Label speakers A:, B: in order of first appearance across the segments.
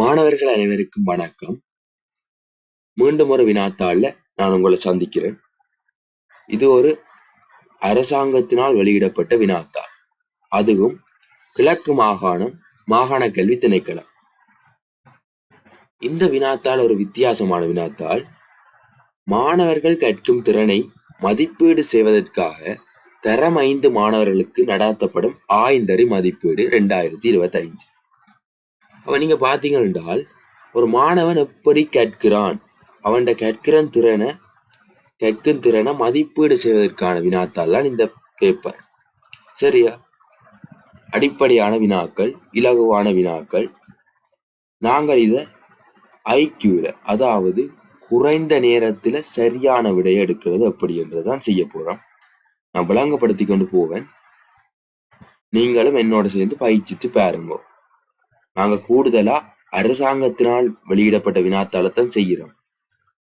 A: மாணவர்கள் அனைவருக்கும் வணக்கம். மீண்டும் ஒரு வினாத்தாள்ல நான் உங்களை சந்திக்கிறேன். இது ஒரு அரசாங்கத்தினால் வெளியிடப்பட்ட வினாத்தாள். அதுவும் கிழக்கு மாகாணம் மாகாண கல்வி திணைக்களம். இந்த வினாத்தாள் ஒரு வித்தியாசமான வினாத்தாள். மாணவர்கள் கற்கும் திறனை மதிப்பீடு செய்வதற்காக தரம் ஐந்து மாணவர்களுக்கு நடாத்தப்படும் ஆய்ந்தறி மதிப்பீடு ரெண்டாயிரத்தி இருபத்தைந்து. அப்ப நீங்கள் பாத்தீங்க என்றால் ஒரு மாணவன் எப்படி கற்கிறான் அவன்கிட்ட கற்கிற திறனை கற்கும் திறனை மதிப்பீடு செய்வதற்கான வினாத்தால் தான் இந்த பேப்பர் சரியா? அடிப்படையான வினாக்கள் இலகுவான வினாக்கள். நாங்கள் இதை ஐக்கியூவில் அதாவது குறைந்த நேரத்தில் சரியான விடையை எடுக்கிறது அப்படி என்று தான் செய்ய போகிறோம் நான் விளங்கப்படுத்தி கொண்டு போவேன். நீங்களும் என்னோட சேர்ந்து பயிற்சித்து பாருங்க. நாங்க கூடுதலா அரசாங்கத்தினால் வெளியிடப்பட்ட வினாத்தாளத்தான் செய்கிறோம்.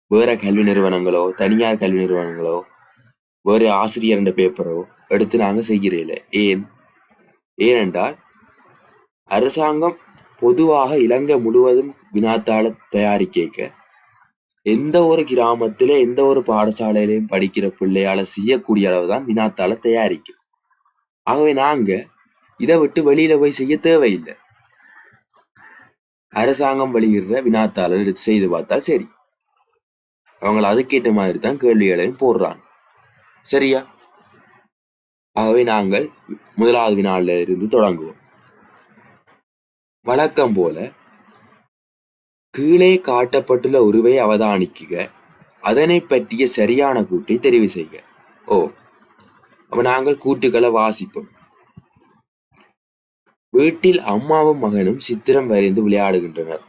A: வேற கல்வி நிறுவனங்களோ தனியார் கல்வி நிறுவனங்களோ வேற ஆசிரியர் பேப்பரோ எடுத்து நாங்க செய்கிறேன் ஏன்? ஏனென்றால் அரசாங்கம் பொதுவாக இலங்கை முழுவதும் வினாத்தாள தயாரிக்க எந்த ஒரு கிராமத்தில எந்த ஒரு பாடசாலையிலையும் படிக்கிற பிள்ளையால செய்யக்கூடிய அளவு தான் வினாத்தாள தயாரிக்கும். ஆகவே நாங்க இதை விட்டு வெளியில போய் செய்ய தேவையில்லை. அரசாங்கம் வெளியிடுற வினாத்தாளர் எடுத்து செய்து பார்த்தால் சரி. அவங்க அதுக்கேற்ற மாதிரி தான் கேள்விகளையும் போடுறாங்க. சரியா? ஆகவே நாங்கள் முதலாவது வினால இருந்து தொடங்குவோம். வழக்கம் போல கீழே காட்டப்பட்டுள்ள உருவை அவதானிக்குக அதனை பற்றிய சரியான கூட்டை தெரிவு செய்க. ஓ அப்ப நாங்கள் கூட்டுகளை வாசிப்போம். வீட்டில் அம்மாவும் மகனும் சித்திரம் வரைந்து விளையாடுகின்றனர்.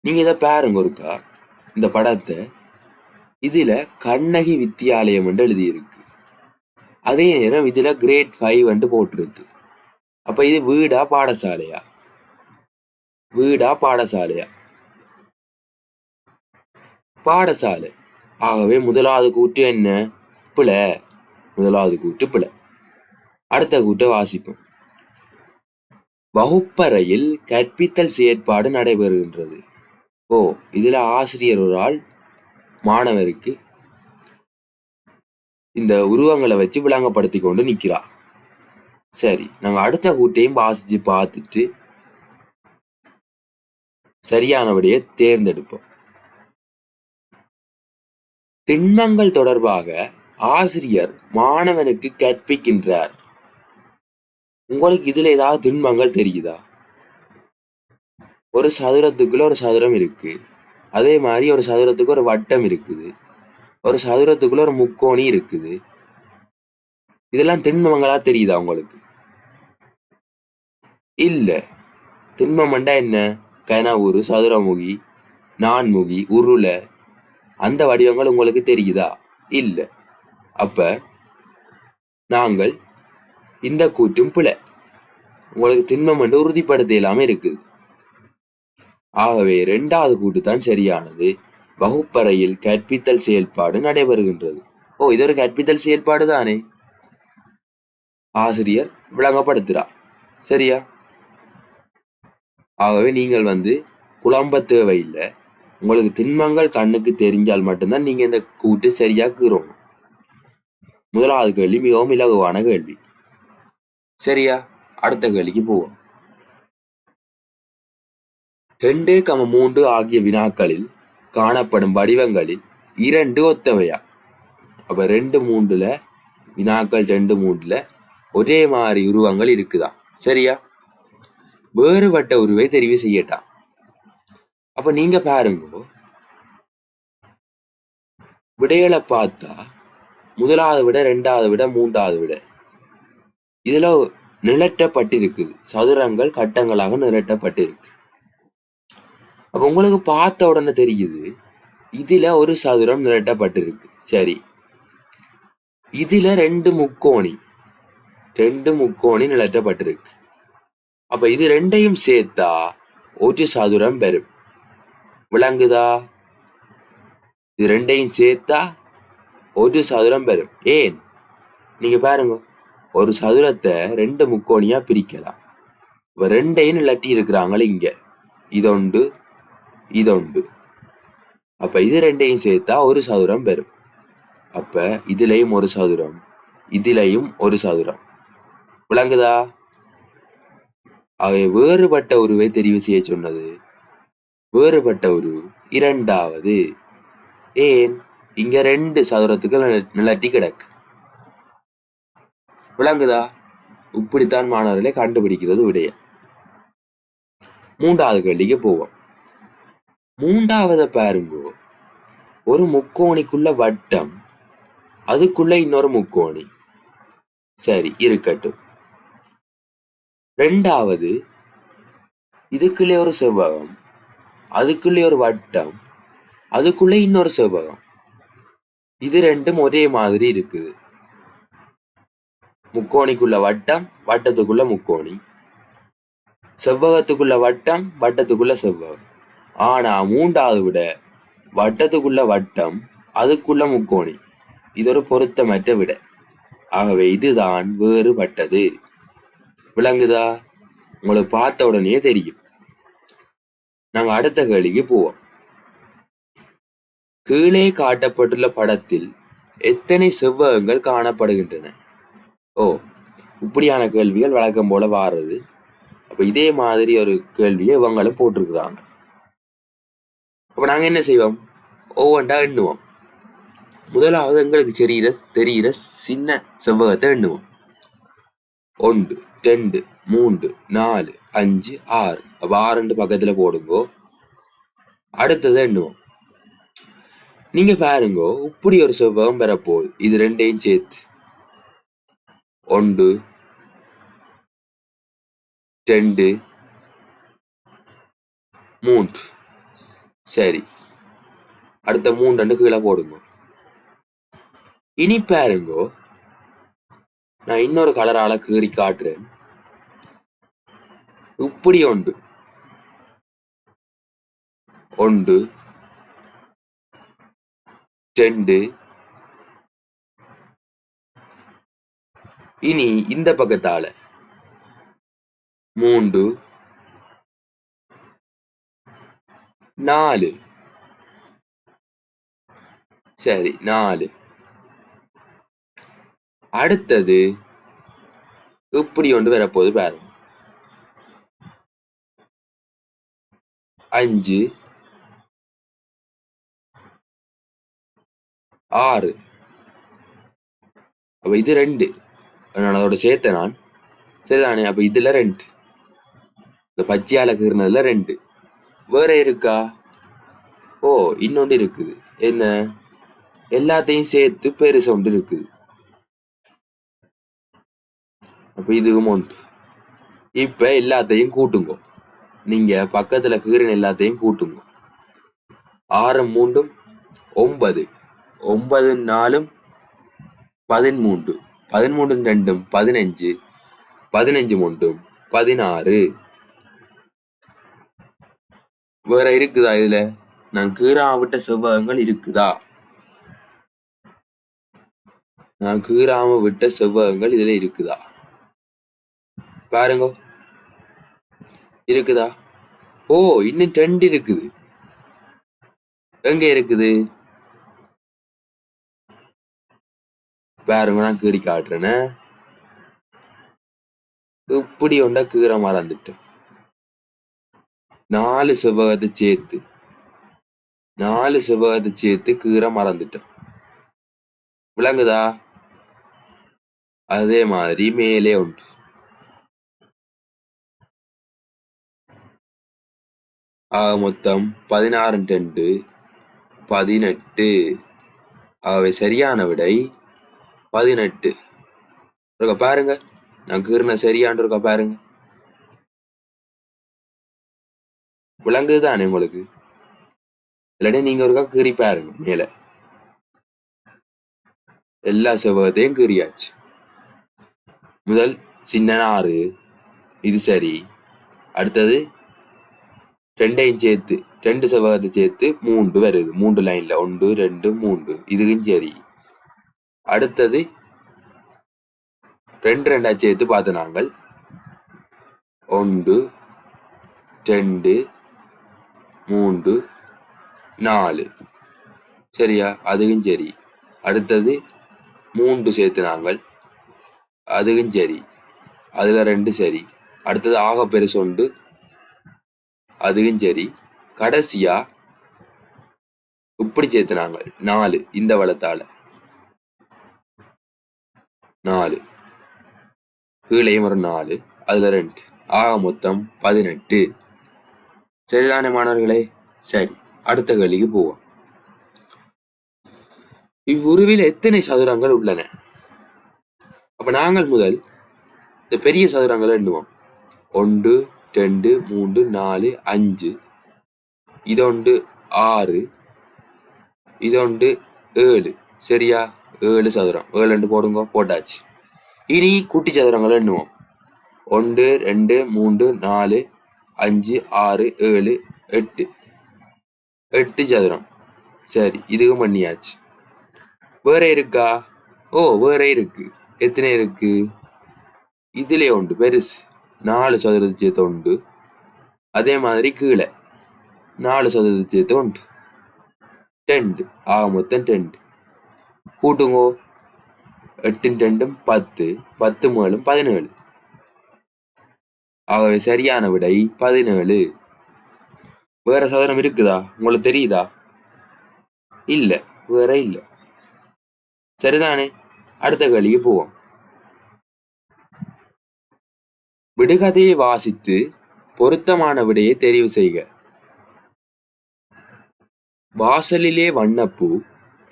A: நீங்க இதை பாருங்க ஒருக்கா. இந்த படத்தை. இதுல கண்ணகி வித்தியாலயம் என்று எழுதியிருக்கு. அதே நேரம் இதுல கிரேட் ஃபைவ் என்று போட்டிருக்கு. அப்ப இது வீடா பாடசாலையா? வீடா பாடசாலையா? பாடசாலை. ஆகவே முதலாவது கூட்டு என்ன? பிழை. முதலாவது கூட்டு பிழை. அடுத்த கூட்டை வாசிப்போம். வகுப்பறையில் கற்பித்தல் செயற்பாடு நடைபெறுகின்றது. ஓ இதில் ஆசிரியர் ஒரு ஆள் மாணவருக்கு இந்த உருவங்களை வச்சு விளங்கப்படுத்தி கொண்டு நிற்கிறார். சரி நாங்கள் அடுத்த கூட்டையும் வாசிச்சு பார்த்துட்டு சரியானபடியை தேர்ந்தெடுப்போம். திண்மங்கள் தொடர்பாக ஆசிரியர் மாணவனுக்கு கற்பிக்கின்றார். உங்களுக்கு இதுல ஏதாவது திண்மங்கள் தெரியுதா? ஒரு சதுரத்துக்குள்ள ஒரு சதுரம் இருக்கு. அதே மாதிரி ஒரு சதுரத்துக்கு ஒரு வட்டம் இருக்குது. ஒரு சதுரத்துக்குள்ள ஒரு முக்கோணி இருக்குது. இதெல்லாம் திண்மங்களா தெரியுதா உங்களுக்கு? இல்ல. திண்மம்ண்டா என்ன? கனவுரு சதுரமுகி நான்முகி உருளை. அந்த வடிவங்கள் உங்களுக்கு தெரியுதா? இல்ல. அப்ப நாங்கள் இந்த கூற்றும் பிழை. உங்களுக்கு திண்மம் என்று உறுதிப்படுத்த இல்லாமல் இருக்குது. ஆகவே இரண்டாவது கூட்டு தான் சரியானது. வகுப்பறையில் கற்பித்தல் செயல்பாடு நடைபெறுகின்றது. ஓ இது ஒரு கற்பித்தல் செயல்பாடு தானே? ஆசிரியர் விளங்கப்படுத்துறா சரியா? ஆகவே நீங்கள் வந்து குழம்ப தேவையில்லை. உங்களுக்கு திண்மங்கள் கண்ணுக்கு தெரிஞ்சால் மட்டும்தான் நீங்க இந்த கூட்டு சரியாக்குறோம். முதலாவது கேள்வி மிகவும் இலகுவான கேள்வி. சரியா? அடுத்த கேள்விக்கு போவோம். ரெண்டு கம மூன்று ஆகிய வினாக்களில் காணப்படும் வடிவங்களில் இரண்டு ஒத்தவையா? அப்ப ரெண்டு மூன்றுல வினாக்கள் ரெண்டு மூன்றுல ஒரே மாதிரி உருவங்கள் இருக்குதா? சரியா? வேறுபட்ட உருவை தெரிவு செய்யட்டா? அப்ப நீங்க பாருங்க. விடைகளை பார்த்தா முதலாவது விட ரெண்டாவது விட மூன்றாவது விட இதுல நிலட்டப்பட்டிருக்குது சதுரங்கள் கட்டங்களாக நிரட்டப்பட்டிருக்கு. அப்போ உங்களுக்கு பார்த்த உடனே தெரியுது இதுல ஒரு சதுரம் நிரட்டப்பட்டிருக்கு. சரி. இதுல ரெண்டு முக்கோணி ரெண்டு முக்கோணி நிலட்டப்பட்டிருக்கு அப்ப இது ரெண்டையும் சேர்த்தா ஒரு சதுரம் வரும். விளங்குதா? இது ரெண்டையும் சேர்த்தா ஒரு சதுரம் வரும். ஏன்? நீங்க பாருங்க. ஒரு சதுரத்தை ரெண்டு முக்கோணியா பிரிக்கலாம். ரெண்டையும் நிலட்டி இருக்கிறாங்களே இங்க. இதொண்டு இதொண்டு அப்ப இது ரெண்டையும் சேர்த்தா ஒரு சதுரம் பெறும் அப்ப இதுலயும் ஒரு சதுரம் இதுலயும் ஒரு சதுரம். விளங்குதா? அவை வேறுபட்ட உருவை தெரிவு செய்ய சொன்னது. வேறுபட்ட உரு இரண்டாவது. ஏன்? இங்க ரெண்டு சதுரத்துக்கு நிலட்டி கிடக்கு. விளங்குதா? இப்படித்தான் மாணவர்களை கண்டுபிடிக்கிறது விடைய மூன்றாவது கேள்விக்கு போவோம். மூன்றாவது பாருங்கோ. ஒரு முக்கோணிக்குள்ள வட்டம் அதுக்குள்ள இன்னொரு முக்கோணி. சரி இருக்கட்டும். ரெண்டாவது இதுக்குள்ளே ஒரு செவ்வகம் அதுக்குள்ளே ஒரு வட்டம் அதுக்குள்ளே இன்னொரு செவ்வகம். இது ரெண்டும் ஒரே மாதிரி இருக்குது. முக்கோணிக்குள்ள வட்டம் வட்டத்துக்குள்ள முக்கோணி. செவ்வகத்துக்குள்ள வட்டம் வட்டத்துக்குள்ள செவ்வகம். ஆனா மூன்றாவது விட வட்டத்துக்குள்ள வட்டம் அதுக்குள்ள முக்கோணி. இது ஒரு பொருத்தமற்ற விட. ஆகவே இதுதான் வேறுபட்டது. விளங்குதா? உங்களுக்கு பார்த்த உடனே தெரியும். நாங்க அடுத்த கேள்விக்கு போவோம். கீழே காட்டப்பட்டுள்ள படத்தில் எத்தனை செவ்வகங்கள் காணப்படுகின்றன? ஓ இப்படியான கேள்விகள் வழக்கம் போல வாருது. அப்ப இதே மாதிரி ஒரு கேள்வியை இவங்களும் போட்டிருக்கிறாங்க. அப்ப நாங்க என்ன செய்வோம்? ஒவ்வொன்றா எண்ணுவோம். முதலாவது எங்களுக்கு தெரிகிற தெரிகிற சின்ன செவ்வகத்தை எண்ணுவோம். ஒன்று ரெண்டு மூன்று நாலு அஞ்சு ஆறு. அப்போ ஆறுண்டு பக்கத்துல போடுங்கோ. அடுத்தது எண்ணுவோம். நீங்க பாருங்கோ இப்படி ஒரு செவ்வகம் பெறப்போகுது. இது ரெண்டையும் சேர்த்து. ஒன்று ரெண்டு மூன்று. சரி. அடுத்த மூணு ரெண்டு கீழே போடுங்க. இனி பாருங்கோ. நான் இன்னொரு கலரால கீறி காட்டுறேன். இப்படி உண்டு ஒன்று ரெண்டு இனி இந்த பக்கத்தால. மூன்று நாலு. சரி நாலு. அடுத்தது இப்படி ஒன்று வரப்போகுது பாருங்க. அஞ்சு ஆறு. அப்ப இது ரெண்டு. நான் அதோட சேர்த்தேன் நான். சரிதானே? அப்போ இதுல ரெண்டு. இந்த பச்சையால கீறினதுல ரெண்டு. வேற இருக்கா? ஓ இன்னொன்று இருக்குது. என்ன? எல்லாத்தையும் சேர்த்து பெருசு ஒன்று இருக்குது. அப்ப இதுவும் ஒன்று. இப்ப எல்லாத்தையும் கூட்டுங்கோ. நீங்க பக்கத்துல கீரன் எல்லாத்தையும் கூட்டுங்க. ஆறு மூன்றும் ஒன்பது. ஒன்பது நாலும் பதிமூன்று. பதிமூன்று ரெண்டும் பதினஞ்சு. பதினஞ்சு மூன்றும் பதினாறு. வேற இருக்குதா இதுல? நான் கீறாம விட்ட செவ்வகங்கள் இருக்குதா? நான் கீறாம விட்ட செவ்வகங்கள் இதுல இருக்குதா? பாருங்க. இருக்குதா? ஓ இன்னும் ரெண்டு இருக்குது. எங்க இருக்குது? பாருங்க நான் கீறி காட்டுறேன்னு இப்படி ஒண்டா கீரை மறந்துட்டேன் நாலு செவ்வகத்தை சேர்த்து நாலு செவ்வகத்தை சேர்த்து கீரை மறந்துட்டேன் விளங்குதா? அதே மாதிரி மேலே உண்டு. ஆக மொத்தம் பதினாறு ரெண்டு பதினெட்டு. ஆகவே சரியான விடை பதினெட்டு. இருக்கா பாருங்க. நான் கீறின சரியான்னு இருக்கா பாருங்க. விளங்குது தானே உங்களுக்கு? இல்லாட்டி நீங்க ஒருக்கா கீறி பாருங்க மேல. எல்லா செவ்வகத்தையும் கீறியாச்சு. முதல் சின்ன ஆறு. இது சரி. அடுத்தது ரெண்டையும் சேர்த்து ரெண்டு செவ்வகத்தை சேர்த்து மூன்று வருது. மூன்று லைன்ல ஒன்று ரெண்டு மூன்று. இதுக்கும் சரி. அடுத்தது ரெண்டு ரெண்டாக சேர்த்து பார்த்து நாங்கள். ஒன்று ரெண்டு மூன்று நாலு. சரியா? அதுவும் சரி. அடுத்தது மூன்று சேர்த்து நாங்கள். அதுவும் சரி. அதில் ரெண்டு சரி. அடுத்தது ஆக பெருசு உண்டு அதுவும் சரி. கடைசியாக இப்படி சேர்த்து நாங்கள். நாலு இந்த வளத்தால். நாலு. கீழேயும் ஒரு நாலு அதுல ரெண்டு. ஆக மொத்தம் பதினெட்டு. சரிதானே மாணவர்களே? சரி அடுத்த கேள்விக்கு போவோம். இவ்வுருவில் எத்தனை சதுரங்கள் உள்ளன? அப்ப நாங்கள் முதல் இந்த பெரிய சதுரங்களை எண்ணுவோம். ஒன்று ரெண்டு மூன்று நாலு அஞ்சு. இதொண்டு ஆறு. இதொண்டு ஏழு. சரியா? ஏழு சதுரம் ஏழு ரெண்டு போடுங்க போட்டாச்சு இனி குட்டி சதுரங்களை எண்ணுவோம் ஒன்று ரெண்டு மூன்று நாலு அஞ்சு ஆறு ஏழு எட்டு எட்டு சதுரம் சரி இதுவும் பண்ணியாச்சு வேற இருக்கா ஓ வேற இருக்கு எத்தனை இருக்கு இதுலயே உண்டு பெருசு நாலு சதுரத்தை உண்டு அதே மாதிரி கீழே நாலு சதுரத்தை உண்டு டென்ட் ஆக மொத்தம் டென்ட் கூட்டுங்கோ எட்டின் ரெண்டும் பத்து பத்து மேலும் பதினேழு ஆகவே சரியான விடை பதினேழு வேற சதுரம் இருக்குதா உங்களுக்கு தெரியுதா இல்ல வேற இல்ல சரிதானே அடுத்த கேள்விக்கு போவோம் விடுகதையை வாசித்து பொருத்தமான விடையை தெரிவு செய்க வாசலிலே வண்ணப்பூ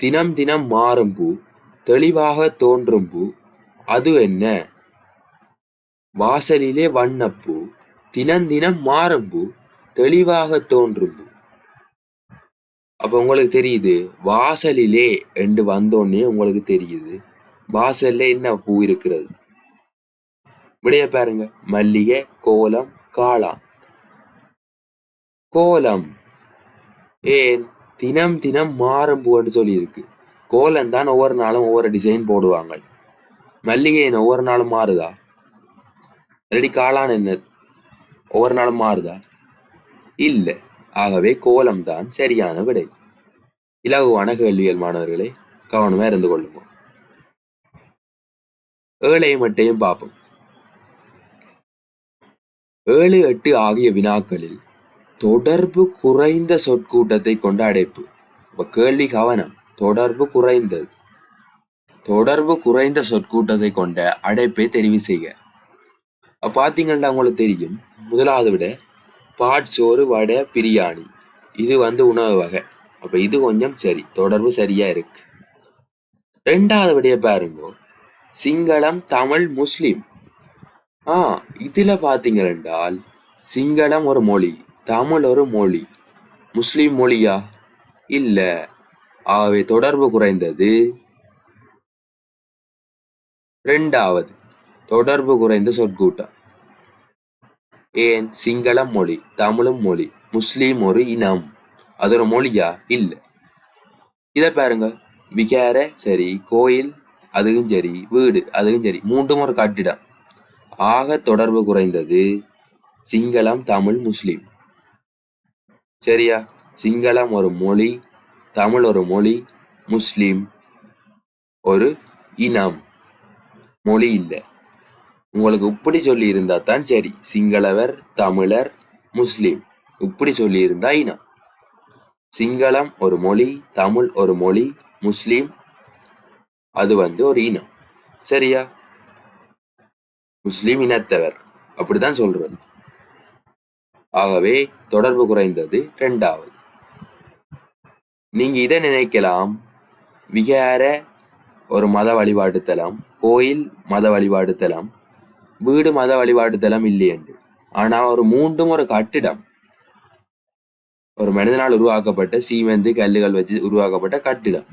A: தினம் தினம் மாறும் பூ தெளிவாக தோன்றும் பூ அது என்ன? வாசலிலே வண்ணப்பூ தினம் தினம் மாறும் பூ தெளிவாக தோன்றும் பூ அப்ப உங்களுக்கு தெரியுது வாசலிலே என்று வந்தோடனே உங்களுக்கு தெரியுது வாசல்ல என்ன பூ இருக்கிறது? விடைய பாருங்க மல்லிகை கோலம் காளான். கோலம். ஏன்? தினம் தினம் மாறும் பூன்னு சொல்லியிருக்கு. கோலம் தான் ஒவ்வொரு நாளும் ஒவ்வொரு டிசைன் போடுவாங்க. மல்லிகை என்ன ஒவ்வொரு நாளும் மாறுதா? ரெடி காளான் என்ன? ஒவ்வொரு நாளும் மாறுதா? இல்லை. ஆகவே கோலம் தான் சரியான விடை. இலகுவான கேள்வியல் மாணவர்களை கவனமா இருந்து கொள்ளுங்க. ஏழை மட்டையும் பார்ப்போம். ஏழு எட்டு ஆகிய வினாக்களில் தொடர்பு குறைந்த சொற்கூட்டத்தை கொண்ட அடைப்பு. இப்ப கேள்வி கவனம். தொடர்பு குறைந்தது. தொடர்பு குறைந்த சொற்கூட்டத்தை கொண்ட அடைப்பை தெரிவு செய்க. பார்த்தீங்கன்னா உங்களுக்கு தெரியும். முதலாவது விட பாட்சோறு வடை பிரியாணி. இது வந்து உணவு வகை. அப்ப இது கொஞ்சம் சரி. தொடர்பு சரியா இருக்கு. ரெண்டாவது விடைய பாருங்க. சிங்களம் தமிழ் முஸ்லிம். ஆ இதுல பாத்தீங்க என்றால் சிங்களம் ஒரு மொழி. தமிழ் ஒரு மொழி. முஸ்லீம் மொழியா? இல்ல. ஆகவே தொடர்பு குறைந்தது. ரெண்டாவது தொடர்பு குறைந்த சொற்கூட்டம் ஏன்? சிங்களம் மொழி தமிழும் மொழி முஸ்லீம் ஒரு இனம். அது ஒரு மொழியா? இல்ல. இத பாருங்க. விகார சரி கோயில் அதுவும் சரி வீடு அதுவும் சரி மூன்றும் ஒரு கட்டிடம். ஆக தொடர்பு குறைந்தது. சிங்களம் தமிழ் முஸ்லீம். சரியா? சிங்களம் ஒரு மொழி தமிழ் ஒரு மொழி முஸ்லீம் ஒரு இனம். மொழி இல்லை. உங்களுக்கு இப்படி சொல்லி இருந்தா தான் சரி. சிங்களவர் தமிழர் முஸ்லீம். இப்படி சொல்லி இருந்தா இனம். சிங்களம் ஒரு மொழி தமிழ் ஒரு மொழி முஸ்லீம் அது வந்து ஒரு இனம். சரியா? முஸ்லீம் இனத்தவர். அப்படித்தான் சொல்றது. ஆகவே தொடர்பு குறைந்தது ரெண்டாவது நீங்க இதை நினைக்கலாம். விகார ஒரு மத வழிபாட்டு தலம் கோயில் மத வழிபாட்டு தலம் வீடு மத வழிபாட்டு தலம் இல்லையண்டு ஆனா ஒரு மூன்றும் ஒரு கட்டிடம். ஒரு மனிதனால் உருவாக்கப்பட்ட சீமெந்து கல்லுகள் வச்சு உருவாக்கப்பட்ட கட்டிடம்.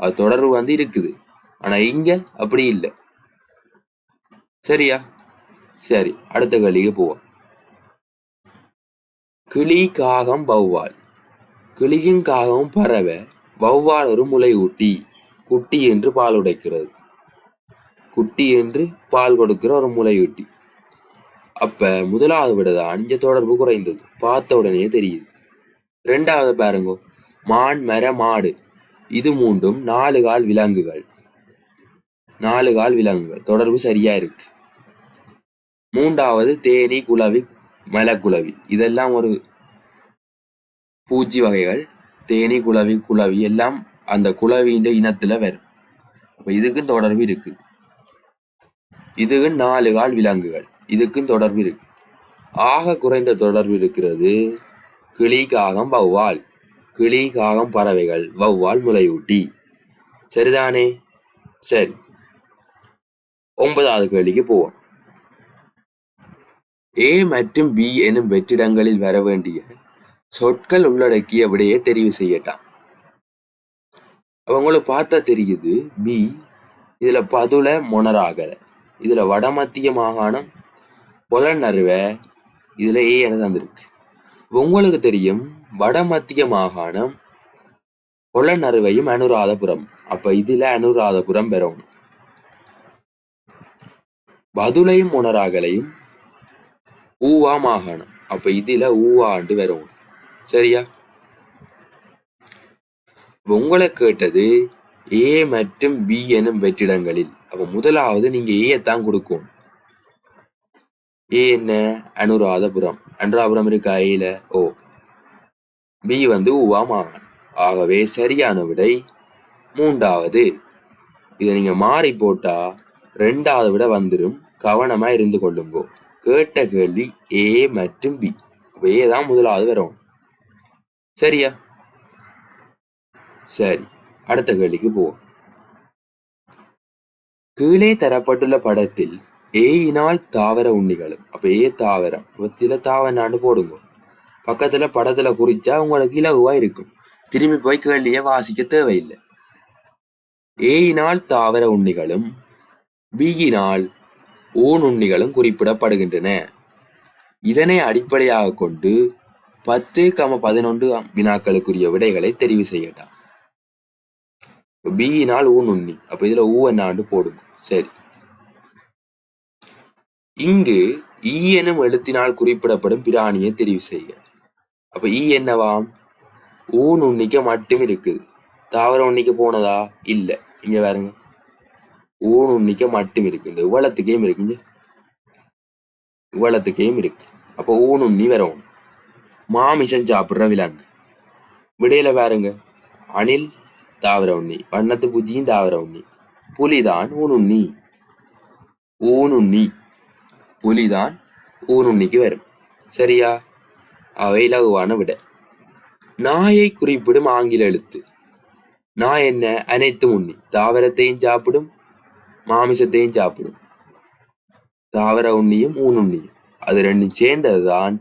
A: அது தொடர்பு வந்து இருக்குது. ஆனா இங்க அப்படி இல்லை. சரியா? சரி அடுத்த கேள்விக்கு போவோம். கிளி காகம் வௌவால். கிளியும் காகமும் பறவை வௌவால் ஒரு முளை ஊட்டி குட்டி என்று பால் உடைக்கிறது. குட்டி என்று பால் கொடுக்கிற ஒரு முளையூட்டி அப்ப முதலாவது விட அஞ்ச தொடர்பு குறைந்தது. பார்த்த உடனே தெரியுது. ரெண்டாவது பாருங்க மான் மர மாடு. இது மூன்றும் நாலு கால் விலங்குகள். நாலு கால் விலங்குகள். தொடர்பு சரியா இருக்கு. மூன்றாவது தேனி குளவி மலக்குழவி. இதெல்லாம் ஒரு பூச்சி வகைகள். தேனி குழவி குழவி எல்லாம் அந்த குழவியின் இனத்துல வரும். அப்ப இதுக்கும் தொடர்பு இருக்கு. இதுக்கு நாலு கால் விலங்குகள். இதுக்கும் தொடர்பு இருக்கு. ஆக குறைந்த தொடர்பு இருக்கிறது கிளி காகம் வௌவால். கிளி காகம் பறவைகள் வௌவால் முலையூட்டி. சரிதானே? சரி. ஒன்பதாவது கேள்விக்கு போவோம். ஏ மற்றும் பி எனும் வெற்றிடங்களில் வர வேண்டிய சொற்கள் உள்ளடக்கிய விடையை தெரிவு செய்யட்டான். அவங்களுக்கு பார்த்தா தெரியுது பி இதுல பதுல மொனராகல இதுல வடமத்திய மாகாணம் பொலனருவ இதுல ஏ என தந்திருக்கு உங்களுக்கு தெரியும் வடமத்திய மாகாணம் பொலனறுவையும் அனுராதபுரம். அப்ப இதுல அனுராதபுரம் பெறணும். பதுளையும் உணராகலையும் ஊவா மாகாணம் அப்ப இதுல ஊவாண்டு வரும் சரியா? இப்ப உங்களை கேட்டது ஏ மற்றும் பி எனும் வெற்றிடங்களில். அப்ப முதலாவது நீங்க தான் கொடுக்கும் ஏ என்ன? அனுராதபுரம். அனுராதபுரம் இருக்கா ஏல ஓ. பி வந்து ஊவா மாகாணம் ஆகவே சரியான விடை மூன்றாவது. இதை நீங்க மாறி போட்டா ரெண்டாவது விட வந்துடும் கவனமா இருந்து கொள்ளுங்கோ. கேட்ட கேள்வி ஏ மற்றும் பி. ஏ தான் முதலாவது வரும். சரியா? சரி அடுத்த கேள்விக்கு போவோம். கீழே தரப்பட்டுள்ள படத்தில் ஏயினால் தாவர உண்ணிகளும் அப்ப ஏ தாவரம் சில தாவராண்டு போடுங்க. பக்கத்துல படத்துல குறிச்சா உங்களுக்கு இலகுவா இருக்கும். திரும்பி போய் கேள்விய வாசிக்க தேவையில்லை. ஏயினால் தாவர உண்ணிகளும் பியினால் ஊனுண்ணிகளும் குறிப்பிடப்படுகின்றன. இதனை அடிப்படையாக கொண்டு பத்து கம பதினொன்று வினாக்களுக்குரிய விடைகளை தெரிவு செய்யலாம். பியினால் ஊனுண்ணி அப்ப இதுல ஊ என்னாண்டு போடுங்க. சரி. இங்கு ஈ எனும் எழுத்தினால் குறிப்பிடப்படும் பிராணியை தெரிவு செய்ய அப்ப e ஈ என்னவாம் ஊன் உண்ணிக்க மட்டும் இருக்குது. தாவர உண்ணிக்க போனதா? இல்ல. இங்க பாருங்க. ஊன் உண்ணிக்க மட்டும் இருக்கு. இந்த இவ்வளத்துக்கையும் இருக்குங்க இவ்வளத்துக்கையும் இருக்கு. அப்போ ஊன். உண்ணி வரும் மாமிசம் சாப்பிடுற விலங்கு. விடையில பாருங்க. அணில் தாவர உண்ணி. வண்ணத்து பூச்சியும் தாவர உண்ணி. புலிதான் ஊனுண்ணி ஊனுண்ணி புலிதான் ஊனுண்ணிக்கு வரும். சரியா? அவை இலகுவான விட. நாயை குறிப்பிடும் ஆங்கில எழுத்து. நாய் என்ன? அனைத்து உண்ணி. தாவரத்தையும் சாப்பிடும் மாமிசத்தையும் சாப்பிடும். தாவர உண்ணியும் ஊனுண்ணியும் அது ரெண்டும் சேர்ந்ததுதான்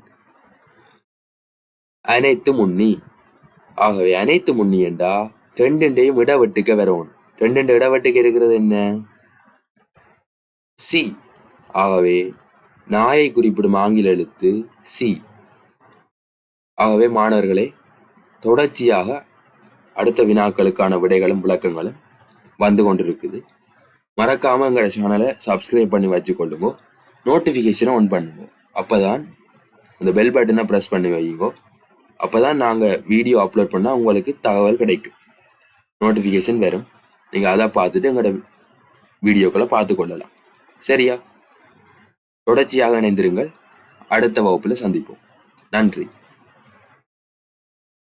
A: அனைத்து முன்னி ஆகவே அனைத்து முன்னி என்றா ரெண்டுண்டையும் இடவெட்டுக்க வரணும். ரெண்டு இடவெட்டுக்கு இருக்கிறது என்ன? சி. ஆகவே நாயை குறிப்பிடும் ஆங்கில எழுத்து சி. ஆகவே மாணவர்களே தொடர்ச்சியாக அடுத்த வினாக்களுக்கான விடைகளும் விளக்கங்களும் வந்து கொண்டிருக்குது. மறக்காம எங்களோட சேனலை சப்ஸ்கிரைப் பண்ணி வச்சுக்கொள்ளுங்க. நோட்டிஃபிகேஷனை ஆன் பண்ணுங்க. அப்பதான் அந்த பெல் பட்டனை ப்ரெஸ் பண்ணி வைங்கோ அப்போ தான் நாங்கள் வீடியோ அப்லோட் பண்ணால் உங்களுக்கு தகவல் கிடைக்கும். நோட்டிஃபிகேஷன் வரும். நீங்கள் அதை பார்த்துட்டு எங்களோட வீடியோக்களை பார்த்து கொள்ளலாம். சரியா? தொடர்ச்சியாக இணைந்திருங்கள். அடுத்த வகுப்பில் சந்திப்போம். நன்றி.